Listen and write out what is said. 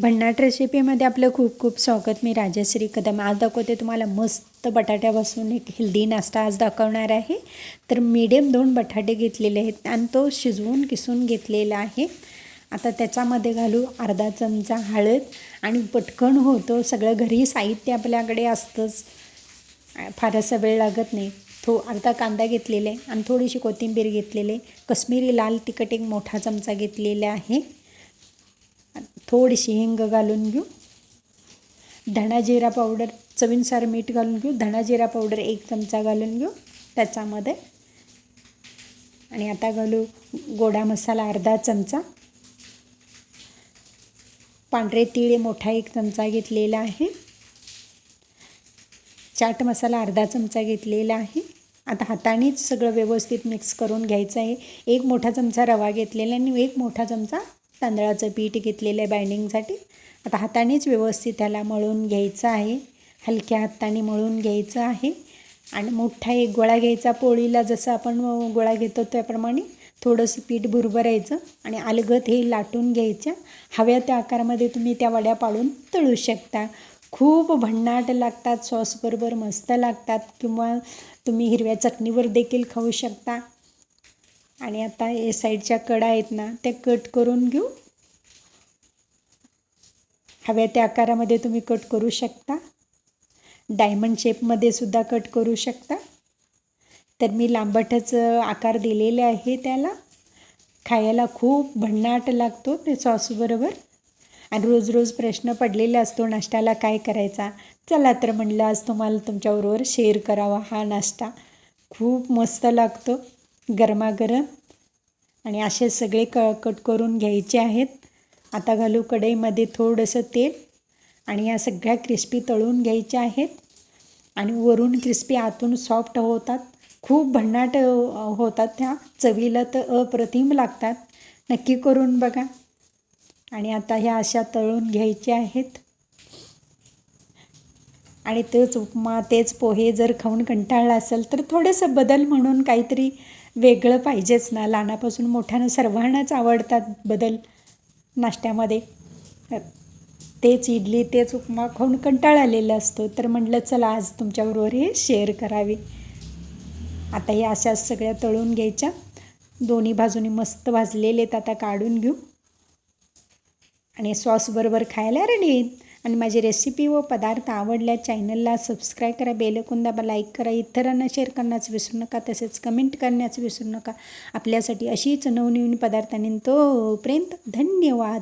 भन्नाट रेसिपीमध्ये आपलं खूप खूप स्वागत. मी राजश्री कदम. आज दाखवते तुम्हाला मस्त बटाट्यापासून एक हेल्दी नाश्ता आज दाखवणार आहे. तर मीडियम दोन बटाटे घेतलेले आहेत आणि तो शिजवून किसून घेतलेला आहे. आता त्याच्यामध्ये घालू अर्धा चमचा हळद आणि पटकन होतो सगळं घरी साहित्य आपल्याकडे असतंच. फारसा वेळ लागत नाही. थो अर्धा कांदा घेतलेला आहे आणि थोडीशी कोथिंबीर घेतलेली कश्मीरी लाल तिखट एक मोठा चमचा घेतलेला आहे. थोडीशी हिंग घालून घेऊ. धणा जिरा पावडर चवीनुसार मीठ घालून घेऊ. धणा जिरा पावडर एक चमचा घालून घेऊ त्याच्यामध्ये. आणि आता घालू गोडा मसाला अर्धा चमचा. पांढरे तिळे मोठा एक चमचा घेतलेला आहे. चाट मसाला अर्धा चमचा घेतलेला आहे. आता हातानेच सगळं व्यवस्थित मिक्स करून घ्यायचं आहे. एक मोठा चमचा रवा घेतलेला आणि एक मोठा चमचा तांदळाचं पीठ घेतलेलं आहे बाइंडिंगसाठी. आता हातानेच व्यवस्थित त्याला मळून घ्यायचं आहे. हलक्या हाताने मळून घ्यायचं आहे. आणि मोठा एक गोळा घ्यायचा पोळीला जसं आपण गोळा घेतो त्याप्रमाणे थोडंसं पीठ भुरभरायचं आणि अलगत हे लाटून घ्यायच्या हव्या त्या आकारामध्ये तुम्ही त्या वड्या पाडून तळू शकता. खूप भन्नाट लागतात सॉसबरोबर मस्त लागतात किंवा तुम्ही हिरव्या चटणीवर देखील खाऊ शकता. आणि आता ए साईडच्या कडा आहेत ना त्या कट करून घेऊ. हव्या त्या आकारामध्ये तुम्ही कट करू शकता. डायमंड शेपमध्ये सुद्धा कट करू शकता. तर मी लांबटच आकार दिलेले आहे त्याला. खायला खूप भन्नाट लागतो ते सॉसबरोबर आणि रोज रोज प्रश्न पडलेला असतो नाश्त्याला काय करायचा? चला तर म्हणलं आज तुम्हाला तुमच्याबरोबर शेअर करावा हा नाश्ता. खूप मस्त लागतो. गरमागरम आणि असे सगळे कळकट कट करून घ्यायचे आहेत. आता घालू कढईमध्ये थोडंसं तेल आणि या सगळ्या क्रिस्पी तळून घ्यायच्या आहेत. आणि वरून क्रिस्पी आतून सॉफ्ट होतात. खूप भन्नाट होतात त्या. चवीला तर अप्रतिम लागतात. नक्की करून बघा. आणि आता ह्या अशा तळून घ्यायच्या आहेत. आणि तेच उपमा तेच पोहे जर खाऊन कंटाळला असेल तर थोडंसं बदल म्हणून काहीतरी वेगळं पाहिजेच ना. लहानापासून मोठ्यानं सर्वांनाच आवडतात बदल नाश्त्यामध्ये. तेच इडली तेच उपमा खाऊन कंटाळा आलेला असतो. तर म्हटलं चला आज तुमच्याबरोबर हे शेअर करावे. आता हे अशा सगळ्या तळून घ्यायच्या. दोन्ही बाजूनी मस्त भाजलेले आहेत. आता काढून घेऊ. आणि सॉसबरोबर खायला रेडी आणि माझी रेसिपी व पदार्थ आवडल्या चॅनलला सबस्क्राईब करा बेलकून दाबा लाईक करा इतरांना शेअर करण्याचं विसरू नका तसेच कमेंट करण्याचं विसरू नका. आपल्यासाठी अशीच नवनवीन पदार्थांनी तोपर्यंत धन्यवाद.